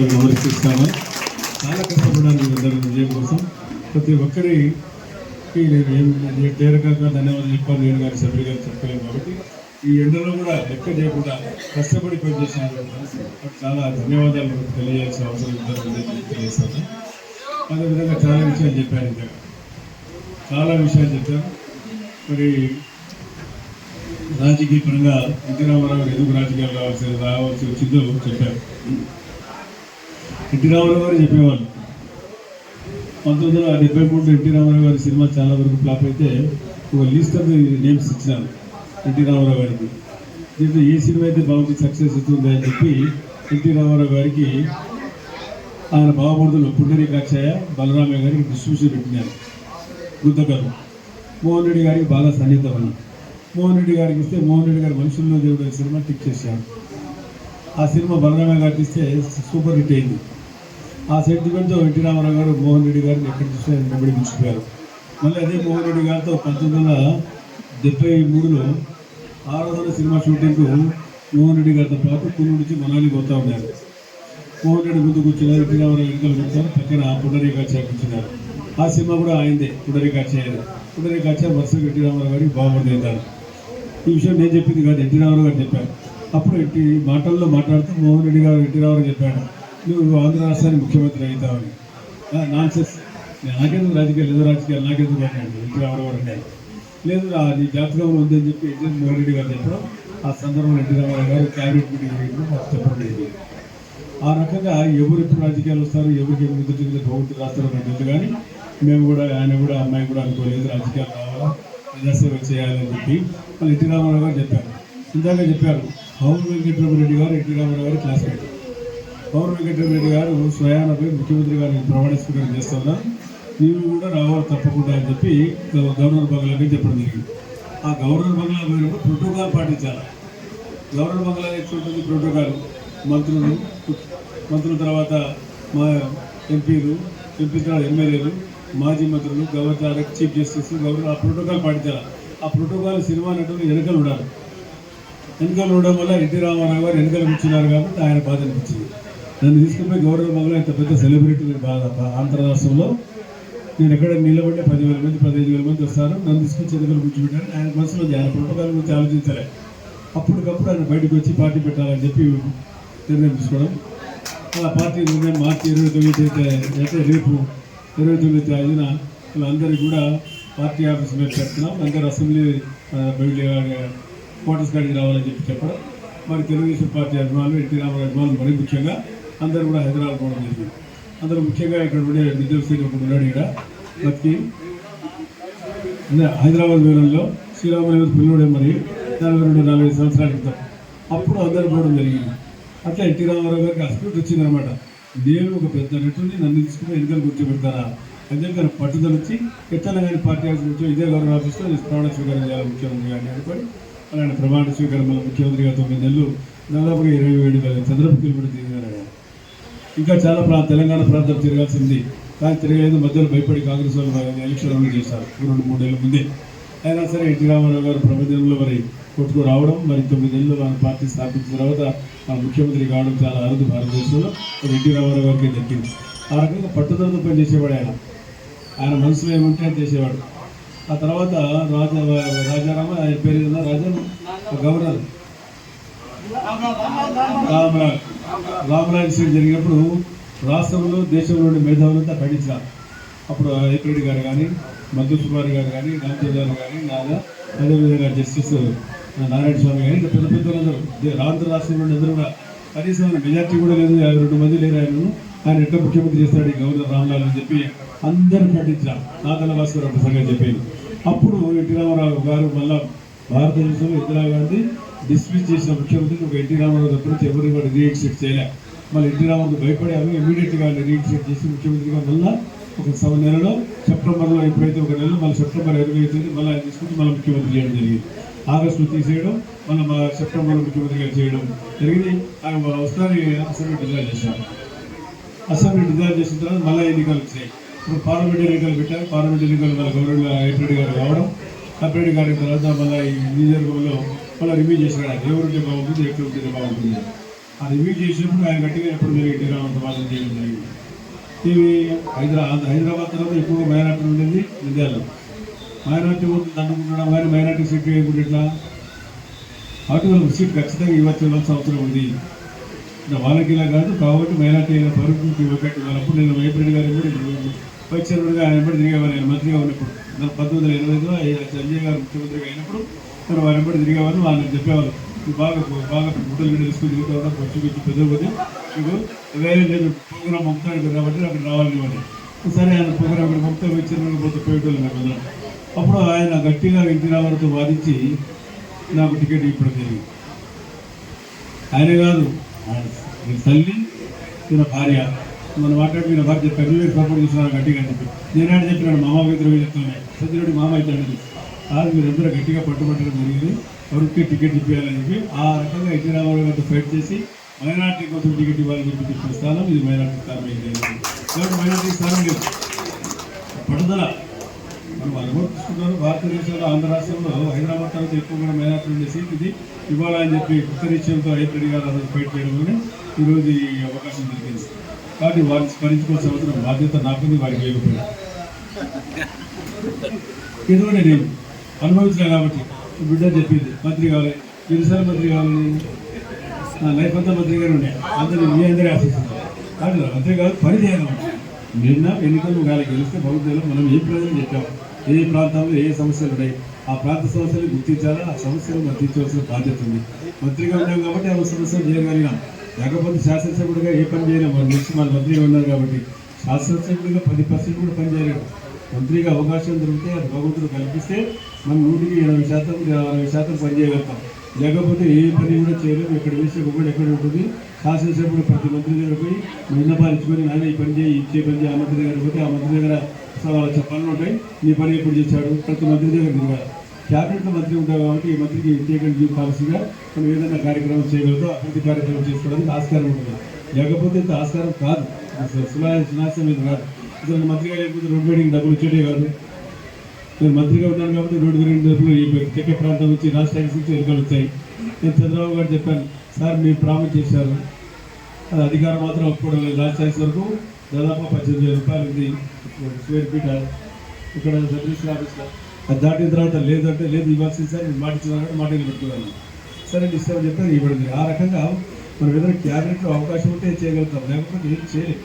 వివరిస్తాను చాలా కష్టపడాలి వీళ్ళందరూ విజయం కోసం ప్రతి ఒక్కరికి నేను ఏం తీరకంగా ధన్యవాదాలు చెప్పాలి. నేను గారి సభ్యులు గారు కాబట్టి ఈ ఎండలో కూడా లెక్క చేయకుండా కష్టపడి పనిచేసిన చాలా ధన్యవాదాలు తెలియజేయాల్సిన అవసరం ఉందని తెలియజేస్తాను. అదేవిధంగా చాలా విషయాలు చెప్పాను ఇంకా. చాలా విషయాలు చెప్పాను మరి రాజకీయ పరంగా ఎన్టీ రామారావు ఎందుకు రాజకీయాలు రావాల్సి రావాల్సి వచ్చిందో చెప్పారు. ఎన్టీ రామారావు గారు చెప్పేవాళ్ళు. పంతొమ్మిది వందల డెబ్బై మూడులో ఎన్టీ రామారావు గారి సినిమా చాలా వరకు ఫ్లాప్ అయితే ఒక లిస్ట్ ఆఫ్ నేమ్స్ ఇచ్చినారు ఎన్టీ రామారావు గారికి. దీంట్లో ఏ సినిమా అయితే బాగుంది సక్సెస్ అవుతుంది అని చెప్పి ఎన్టీ రామారావు గారికి ఆయన బావమూర్తులు పుండరీకాక్షయ బలరామయ్య గారికి డిస్ట్రిబ్యూషన్ పెట్టినారు. గుద్దకలు మోహన్ రెడ్డి గారికి బాగా సన్నిహితం అని మోహన్ రెడ్డి గారికి ఇస్తే మోహన్ రెడ్డి గారి మనుషుల్లో దేవుడు సినిమా టిక్ చేశారు. ఆ సినిమా బలరామయ్య గారికి ఇస్తే సూపర్ హిట్ అయింది. ఆ సెంటిమెంట్తో ఎన్టీ రామారావు గారు మోహన్ రెడ్డి గారిని ఎక్కడ చూస్తే వెంబడి ఉంచిపోయారు మళ్ళీ అదే మోహన్ రెడ్డి గారితో పంతొమ్మిది వందల డెబ్బై మూడులో ఆరో వందల సినిమా షూటింగ్కు మోహన్ రెడ్డి గారితో పాటు కులు నుంచి మనాలి పోతా ఉన్నారు. మోహన్ రెడ్డి ముందు కూర్చున్నారు ఎన్టీ రామారావు వెనుకలు కూర్చొని పక్కన పునరేకాక్ష కూర్చున్నారు. ఆ సినిమా కూడా ఆయనదే పునరీకాచార్య పునరేకాక్ష వరుసగా ఎన్టీ రామారావు గారికి బాగుపడతారు ఈ విషయం నేను చెప్పింది కాదు ఎన్టీ రామారావు గారు చెప్పారు. అప్పుడు ఎన్టీ మాటల్లో మాట్లాడుతూ మోహన్ రెడ్డి గారు ఎన్టీ రామారావు చెప్పాడు నువ్వు ఆంధ్ర రాష్ట్రానికి ముఖ్యమంత్రి అవుతావని నాన్ సెన్స్ నాకెందుకు రాజకీయాలు? ఏదో రాజకీయాలు నాకెందుకు అన్నాడు ఎన్టీ రామారావు లేదు అది నీ జాతకంలో ఉందని చెప్పి ఎన్ఎస్ మోహన్ రెడ్డి గారు చెప్పడం ఆ సందర్భంలో ఎన్టీ రామారావు గారు క్యాబినెట్ మీటింగ్ జరిగింది. మాకు చెప్పడం ఆ రకంగా ఎవరు ఎప్పుడు రాజకీయాలు వస్తారు ఎవరికి ఎవరు ముందు చూపితే భగవంతుడు రాస్తారో నాకు కానీ మేము కూడా ఆయన కూడా అమ్మాయి కూడా అనుకోలేదు రాజకీయాలు రావాలా ప్రజాసేవ చేయాలని చెప్పి వాళ్ళు ఎన్టీ రామారావు గారు చెప్పారు. ఇందాక చెప్పారు పవన్ వెంకటరామరెడ్డి గారు ఎన్టీ రామారావు గారు క్లాస్మేట్. పవన్ వెంకటరెడ్డి గారు స్వయాన పోయి ముఖ్యమంత్రి గారిని ప్రమాణ స్వీకారం చేస్తున్నా నీవు కూడా రావాలి తప్పకుండా అని చెప్పి గవర్నర్ బంగ్లాకి చెప్పడం జరిగింది. ఆ గవర్నర్ బంగ్లా పోయినప్పుడు ప్రోటోకాల్ పాటించాలి. గవర్నర్ బంగ్లా ఎట్లుంటుంది ప్రోటోకాల్ మంత్రులు మంత్రుల తర్వాత మా ఎంపీలు ఎంపీ తర్వాత ఎమ్మెల్యేలు మాజీ మంత్రులు గవర్నర్ చీఫ్ జస్టిస్ గవర్నర్ ఆ ప్రోటోకాల్ పాటించాలి. ఆ ప్రోటోకాల్ సినిమా నటులు వెనకలు ఉండాలి. వెనకలు ఉండడం వల్ల ఎన్టీ రామారావు గారు వెనకలు కూర్చున్నారు కాబట్టి ఆయన బాధ అనిపించింది. నన్ను తీసుకుపోయి గౌరవ బంగ్లా ఇంత పెద్ద సెలబ్రిటీ బాధ ఆంధ్ర రాష్ట్రంలో నేను ఎక్కడ నిలబడి పదివేల మంది పదిహేను వేల మంది వస్తారు. నన్ను తీసుకొచ్చి ఎన్నికలు కూర్చోబెట్టారు ఆయన మనసులో ఆయన ప్రోటోకాల్ గురించి ఆలోచించలే. అప్పటికప్పుడు ఆయన బయటకు వచ్చి పార్టీ పెట్టాలని చెప్పి నిర్ణయం తీసుకోవడం. అలా పార్టీ నిర్ణయం మార్చి ఇరవై తొమ్మిది అయితే అయితే రేపు ఇరవై తొమ్మిది తేదీన వీళ్ళందరికీ కూడా పార్టీ ఆఫీస్ మీద పెడుతున్నాం. అందరూ అసెంబ్లీ ఆ, క్వార్టర్స్ కాడికి రావాలని చెప్పి చెప్పడం. మరి తెలుగుదేశం పార్టీ అభిమానులు ఎన్టీ రామారావు అభిమానులు మరీ ముఖ్యంగా అందరూ కూడా హైదరాబాద్ పోవడం జరిగింది. అందరూ ముఖ్యంగా ఇక్కడ ఉండే విద్యార్థి ఒకటి ఉన్నాడు ఇక్కడ బతికి. హైదరాబాద్ వేలంలో శ్రీరామనగర్ పిల్లడే మరి నలభై రెండు నలభై సంవత్సరాల క్రితం అప్పుడు అందరు పోవడం జరిగింది. అట్లా ఎన్టీ రామారావు గారికి అస్పృట్ వచ్చిందనమాట నేను ఒక పెద్ద నటుని నన్ను తీసుకుని ఎన్నికలు గుర్తుపెడతారా? అని చెప్పి పట్టుదల వచ్చి ఎట్లా పార్టీ ఆఫీస్ నుంచి ఇదే గవర్నర్ ఆఫీస్లో నేను ప్రమాణ స్వీకారం చేయాలి ముఖ్యమంత్రి గారిని అనుకొని అలాంటి ప్రమాణ స్వీకారం ముఖ్యమంత్రి గారు తొమ్మిది నెలలు దాదాపుగా ఇరవై ఏడు వేల చంద్రపు కిలోమీటర్ ఇంకా చాలా ప్రా తెలంగాణ ప్రాంతం తిరగాల్సింది. కానీ తిరగలేదు మధ్యలో భయపడి కాంగ్రెస్ వాళ్ళు ఎలక్షన్ రౌండ్ చేశారు. రెండు మూడేళ్ళ ముందే. అయినా సరే ఎన్టీ రామారావు గారు ప్రభుత్వంలో మరి కొట్టుకు రావడం మరి తొమ్మిదేళ్ళు మన పార్టీ స్థాపించిన తర్వాత మన ముఖ్యమంత్రి కావడం చాలా అరుదు భారతదేశంలో. ఎన్టీ రామారావు గారికి దక్కింది. ఆ రకంగా పట్టుదలతో పనిచేసేవాడు ఆయన. ఆయన మనసులో ఏమంటే చేసేవాడు. ఆ తర్వాత రాజా రాజారామ ఆయన పేరు ఏదన్నా రాజా? గవర్నర్. రామరాజ్ రామరాజ్ సీట్ జరిగినప్పుడు రాష్ట్రంలో దేశంలోని మేధావులంతా ఖండించారు అప్పుడు ఏకరెడ్డి గారు కానీ మధు సుమారి గారు కానీ రామచంద్ర గారు కానీ నాగా అదేవిధంగా జస్టిస్ నారాయణ స్వామి కానీ పెద్ద పెద్దలందరూ ఆంధ్ర రాష్ట్రంలోని అందరూ కూడా కనీసం మెజార్టీ కూడా లేదు. యాభై రెండు మంది లేరు ఆయనను. ఆయన ఎట్లా ముఖ్యమంత్రి చేస్తాడు గవర్నర్ రామ్లాల్ అని చెప్పి అందరూ ఖండించారు నాదల భాస్కర్ ఒక చెప్పింది అప్పుడు ఎన్టీ రామారావు గారు మళ్ళా భారతదేశంలో ఇందిరాగాంధీ డిస్మిస్ చేసిన ముఖ్యమంత్రి ఒక ఎన్టీ రామారావు దగ్గర నుంచి ఎవరు కూడా రీఎక్సెప్ట్ చేయలే. మళ్ళీ ఎన్టీ రామారావు భయపడి అవి ఇమీడియట్గా రీఎక్సెప్ట్ చేసి ముఖ్యమంత్రిగా మళ్ళా ఒక సవ నెలలో సెప్టెంబర్లో ఎప్పుడైతే ఒక నెల మళ్ళీ సెప్టెంబర్ ఇరవై అవుతుంది మళ్ళీ ఆయన తీసుకుంటే మళ్ళీ ముఖ్యమంత్రి చేయడం జరిగింది. ఆగస్టులో తీసేయడం మళ్ళీ మా సెప్టెంబర్లో ముఖ్యమంత్రిగా చేయడం జరిగింది. ఆయన ఒకసారి అసెంబ్లీ డిజైన్ చేశారు. అసెంబ్లీ డిజైన్ చేసిన తర్వాత మళ్ళీ ఎన్నికలు వచ్చాయి. ఇప్పుడు పార్లమెంట్ ఎన్నికలు పెట్టారు. పార్లమెంట్ ఎన్నికలు మన గవర్నమెంట్ ఐపీరెడ్డి గారు రావడం ఐపీరెడ్డి కానీ తర్వాత మళ్ళీ ఈ నియోజకవర్గంలో మళ్ళీ రివ్యూ చేసినాడు ఎవరుంటే బాగుంటుంది ఎక్కడ ఉంటే బాగుంటుంది. ఆ రివ్యూ చేసినప్పుడు ఆయన గట్టిగా ఎప్పుడు జరిగింది ఎన్టీ రామారావు చేయడం జరిగింది. ఇవి హైదరాబాద్ హైదరాబాద్ తర్వాత ఎక్కువగా మైనార్టీ ఉండేది నంద్యాల మైనార్టీ ఓట్లు దండుకుంటడం కానీ మైనార్టీ సీట్ వేయకుండా ఇట్లా అటు వాళ్ళకి సీట్ ఖచ్చితంగా ఇవ్వచ్చు ఇవ్వాల్సిన అవసరం ఉంది. వాళ్ళకి ఇలా కాదు కాబట్టి మైనార్టీ అయిన పరుపుకి ఇవ్వకట్టి. వాళ్ళప్పుడు నేను వైబ్రెడ్డి గారు కూడా వైస్ చైర్మన్గా ఆయన ఎప్పుడు తిరిగేవారు ఆయన. మంత్రిగా ఉన్నప్పుడు పంతొమ్మిది వందల ఎనిమిదిలో సంజయ్ గారు ముఖ్యమంత్రిగా అయినప్పుడు తను వారి ఎప్పుడు తిరిగేవారు వాళ్ళని చెప్పేవారు. బాగా బాగా గుడ్డలు గిడ్డలు తీసుకుని తిరుగుతూ ఉన్నా ఖర్చు పెట్టి పెద్ద పోతే నీకు వేరే లేదు ప్రోగ్రామ్ పంపుతాడు కాబట్టి అక్కడ రావాలని వాళ్ళు సరే ఆయన ప్రోగ్రామ్ ఇక్కడ పంపితే వైస్ చైర్మన్గా పోతే పోయేటోళ్ళు నాకు అప్పుడు ఆయన గట్టిగా ఎన్టీ రామారావుతో వాదించి నాకు టికెట్ ఇప్పుడు జరిగింది. ఆయన కాదు ఆయన తల్లి భార్య. మన మాట్లాడి మీరు భార్య చెప్పారు. మీరు సపోర్ట్ చేస్తున్నారు గట్టిగా అని చెప్పి నేనాడు చెప్పినాడు మామ ఇద్దరు చెప్తున్నాయి సత్యనుడి మామ అయితే అది కాదు మీరందరూ గట్టిగా పట్టుబట్టడం జరిగింది. ఎవరికి టికెట్ ఇప్పించాలని చెప్పి ఆ రకంగా ఎన్టీ రామారావు గారితో ఫైట్ చేసి మైనార్టీ కోసం టికెట్ ఇవ్వాలని చెప్పి చెప్పిన స్థానం ఇది మైనార్టీ స్థానం కాబట్టి మైనార్టీ స్థానం లేదు. పట్టుదల. మనం అనుభవిస్తున్నారు భారతదేశంలో ఆంధ్ర రాష్ట్రంలో హైదరాబాద్ తర్వాత ఎక్కువ కూడా మైనార్టీ ఉండే సీట్ ఇది. ఇవ్వాలని చెప్పి కొత్త నిశ్చయంతో హైదరాబాద్ గారు ఫైట్ చేయడం వల్ల ఈరోజు ఈ అవకాశం దొరికింది. కాబట్టి వారిని స్మరించుకోవాల్సిన అవసరం బాధ్యత నాకుంది వారికి లేకపోయినా ఇదిగోనే నేను అనుభవించిన కాబట్టి బిడ్డ చెప్పింది. మంత్రి కావాలి గిరిసర మంత్రి కావాలి? నా లైఫ్ అంతా మంత్రి గారు ఉండే. అందరూ మీ అందరూ ఆశిస్తున్నారు కానీ మంత్రి కాదు పని చేయాలి నిన్న ఎన్నికలు గాలి గెలిస్తే భవిష్యత్తులో మనం ఏ ప్రజలు చెప్పాం ఏ ప్రాంతంలో ఏ సమస్యలు ఉన్నాయి? ఆ ప్రాంత సమస్యలు గుర్తించాలా? ఆ సమస్యలు మనం తీర్చవలసిన బాధ్యత ఉంది. మంత్రిగా ఉన్నాం కాబట్టి ఆ సమస్యలు చేయగలిగాం లేకపోతే శాసనసభ్యుడిగా ఏ పని చేయలేము మన నెక్స్ట్ మన మంత్రి ఉన్నారు కాబట్టి శాసనసభ్యుడిగా పది పర్సెంట్ కూడా పనిచేయలేడు మంత్రిగా అవకాశం దొరికితే అది భగవంతుడు కల్పిస్తే మనం నూటికి ఎనభై శాతం అరవై శాతం పనిచేయగలుగుతాం లేకపోతే ఏ పని కూడా చేయలేము ఇక్కడ వేసే ఒకటి ఎక్కడ ఉంటుంది? శాసనసభ్యుడు ప్రతి మంత్రి దగ్గర పోయి విన్నపాలించుకొని నాయన ఈ పని చేయి ఇచ్చే పని చేయి ఆ మంత్రి దగ్గర పోతే ఆ మంత్రి దగ్గర వాళ్ళ ఉంటాయి. నీ పని ఎప్పుడు చేశాడు? ప్రతి మంత్రి దగ్గర తిరగాలి. క్యాబినెట్లో మంత్రి ఉంటారు కాబట్టి ఈ మంత్రికి ఇంటిగ్రేట్ డ్యూ పాలసీగా మనం ఏదైనా కార్యక్రమం చేయగలుగుతాం అభివృద్ధి కార్యక్రమం చేసుకోవడానికి ఆస్కారం ఉంటుంది. లేకపోతే ఇంత ఆస్కారం కాదు. అసలు సులా సునాశనం కాదు అసలు మంత్రిగా లేకపోతే రోడ్ వేడికి డబ్బులు వచ్చేటే కాదు. నేను మంత్రిగా ఉన్నాను కాబట్టి రోడ్డు గురించి డబ్బులు ఈ చెక్క ప్రాంతం నుంచి రాష్ట్రానికి నుంచి ఎన్నికలు వచ్చాయి. నేను చంద్రబాబు గారు చెప్పాను సార్ మీరు ప్రామిస్ చేశారు. అది అధికారం మాత్రం ఒప్పుకోవడం లేదు. రాజశాఖ వరకు దాదాపు పద్దెనిమిది వేల రూపాయలు ఉంది. Square feet. ఇక్కడ సర్వీస్ ఆఫీస్లో అది దాటిన తర్వాత లేదంటే లేదు ఇవ్వాల్సింది సార్ మీరు మాట ఇచ్చినారంటే మాట పెట్టుకున్నాను సరే ఇస్తామని చెప్తే ఇవ్వడం ఆ రకంగా మనం ఏదైనా క్యాబినెట్లో అవకాశం ఉంటే చేయగలుగుతాం. లేకపోతే ఏం చేయలేదు